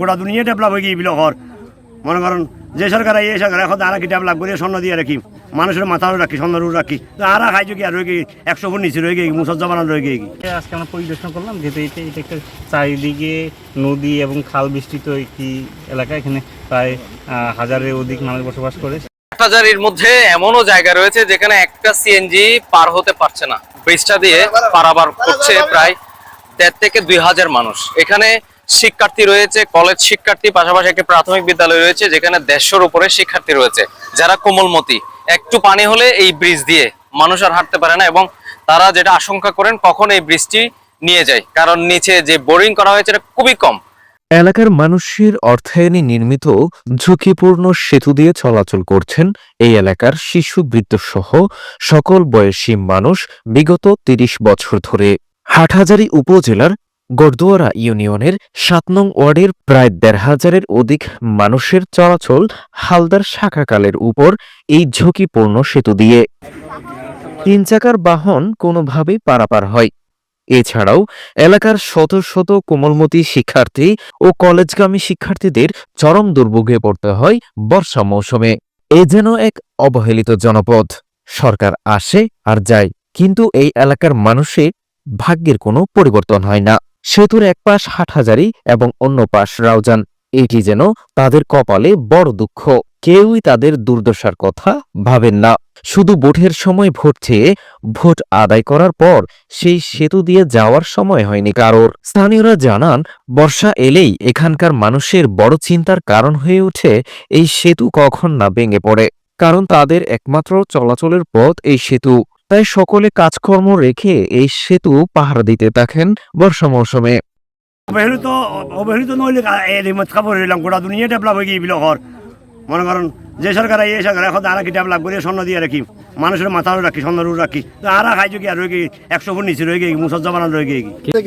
গোটা দুনিয়া ডেভেলপ হয়ে মনে করেন যে সরকার এই সরকার এখন আর কি ডেভেলপ করে স্বর্ণ দিয়ে রাখি মানুষের মাথাও রাখি স্বর্ণরও রাখি তো আর খাইছো কি আর রয়ে গিয়ে একশো ফুট নিচে রয়ে গিয়ে রয়ে গিয়ে আজকে আমরা পরিদর্শন করলাম যেহেতু এটা এটা একটা চারিদিকে নদী এবং খাল বৃষ্টিত একটি এলাকা এখানে প্রায় হাজারের অধিক মানুষ বসবাস করে। হাজারির মধ্যে এমনও জায়গা রয়েছে যেখানে একটা সিএনজি পার হতে পারছে না। ব্রিজটা দিয়ে পারাবার করছে প্রায় দেড় থেকে দুই হাজার মানুষ। এখানে শিক্ষার্থী রয়েছে কলেজ শিক্ষার্থী, পাশাপাশি একটি প্রাথমিক বিদ্যালয় রয়েছে, যেখানে দেড়শোর উপরে শিক্ষার্থী রয়েছে, যারা কোমলমতি। একটু পানি হলে এই ব্রিজ দিয়ে মানুষ আর হাঁটতে পারে না এবং তারা যেটা আশঙ্কা করেন, কখন এই ব্রিজটি নিয়ে যায়। কারণ নিচে যে বোরিং করা হয়েছে, এটা খুবই কম। এলাকার মানুষের অর্থায়নে নির্মিত ঝুঁকিপূর্ণ সেতু দিয়ে চলাচল করছেন এই এলাকার শিশু বৃদ্ধ সহ সকল বয়সী মানুষ বিগত তিরিশ বছর ধরে। হাটহাজারী উপজেলার গড়দুয়ারা ইউনিয়নের সাত নং ওয়ার্ডের প্রায় দেড় হাজারের অধিক মানুষের চলাচল হালদার শাখাকালের উপর এই ঝুঁকিপূর্ণ সেতু দিয়ে। তিন চাকার বাহন কোনোভাবেই পারাপার হয়। এছাড়াও এলাকার শত শত কোমলমতি শিক্ষার্থী ও কলেজগামী শিক্ষার্থীদের চরম দুর্ভোগে পড়তে হয় বর্ষা মৌসুমে। এ যেন এক অবহেলিত জনপদ। সরকার আসে আর যায়, কিন্তু এই এলাকার মানুষের ভাগ্যের কোনো পরিবর্তন হয় না। সেতুর এক পাশ হাটহাজারি এবং অন্য পাশ রাউজান। এটি যেন তাদের কপালে বড় দুঃখ। কেউই তাদের দুর্দশার কথা ভাবেন না। শুধু ভোটের সময় ভোট চেয়ে ভোট আদায় করার পর সেই সেতু দিয়ে যাওয়ার সময় হয়নি কারোর। স্থানীয়রা জানান, বর্ষা এলেই এখানকার মানুষের বড় চিন্তার কারণ হয়ে ওঠে এই সেতু কখন না ভেঙে পড়ে। কারণ তাদের একমাত্র চলাচলের পথ এই সেতু। তাই সকলে কাজকর্ম রেখে এই সেতু পাহারা দিতে থাকেন বর্ষা মৌসুমে। অবহেলিত অবহেলিত নইলে রিমত খাবার রইলাম গোটা দুনিয়া ডেভেলপ হয়ে গিয়ে ঘর। মনে করেন যে সরকার এই সরকার এখন আর কি ডেভেলপ করে স্বর্ণ দিয়ে রাখি। মানুষের মাথাও রাখি স্বর্ণরও রাখি। আর খাইছো কি আর রয়ে গিয়ে একশো ফুট নিচে রয়ে গিয়ে মুসজ্জামান রয়ে গিয়ে।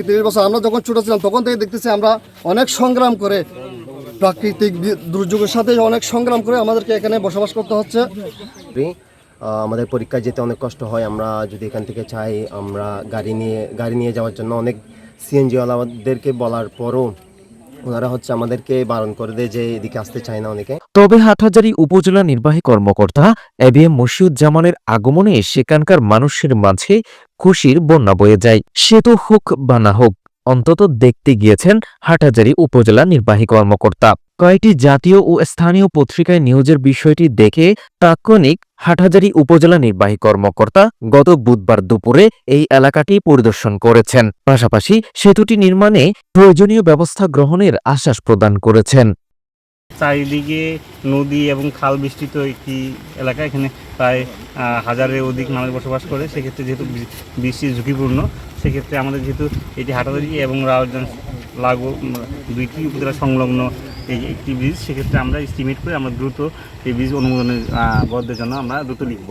তিরিশ বছর আমরা যখন ছোট ছিলাম তখন থেকে দেখতেছি আমরা অনেক সংগ্রাম করে প্রাকৃতিক দুর্যোগের সাথে অনেক সংগ্রাম করে আমাদেরকে এখানে বসবাস করতে হচ্ছে। আমাদের পরীক্ষায় যেতে অনেক কষ্ট হয়। আমরা যদি এখান থেকে চাই, আমরা গাড়ি নিয়ে গাড়ি নিয়ে যাওয়ার জন্য অনেক সিএনজিওয়ালাদেরকে বলার পরও ওনারা হচ্ছে আমাদেরকে বারণ করে দেয় যে এদিকে আসতে চায় না অনেকে। তবে হাটহাজারী উপজেলা নির্বাহী কর্মকর্তা এবিএম মশিউজ্জামানের আগমনে সেখানকার মানুষের মাঝে খুশির বন্যা বয়ে যায়। সে তো হোক বা না হোক, অন্তত দেখতে গিয়েছেন হাটহাজারী উপজেলা নির্বাহী কর্মকর্তা। কয়েকটি জাতীয় ও স্থানীয় পত্রিকায় নিউজের বিষয়টি দেখে তাৎক্ষণিক হাটহাজারী উপজেলা নির্বাহী কর্মকর্তা গত বুধবার দুপুরে এই এলাকাটি পরিদর্শন করেছেন। পাশাপাশি সেতুটি নির্মাণে প্রয়োজনীয় ব্যবস্থা গ্রহণের আশ্বাস প্রদান করেছেন। চারিদিকে নদী এবং খাল বিস্তৃত একটি এলাকা, এখানে প্রায় হাজারের অধিক মানুষ বসবাস করে। সেক্ষেত্রে যেহেতু বৃষ্টি ঝুঁকিপূর্ণ, সেক্ষেত্রে আমাদের যেহেতু এটি হাটাদারি এবং রাউজান লাগু দুইটি উপজেলা সংলগ্ন এই একটি ব্রিজ সেক্ষেত্রে আমরা স্টিমেট করে আমরা দ্রুত এই ব্রিজ অনুমোদনের বদ্ধের জন্য আমরা দ্রুত লিখব।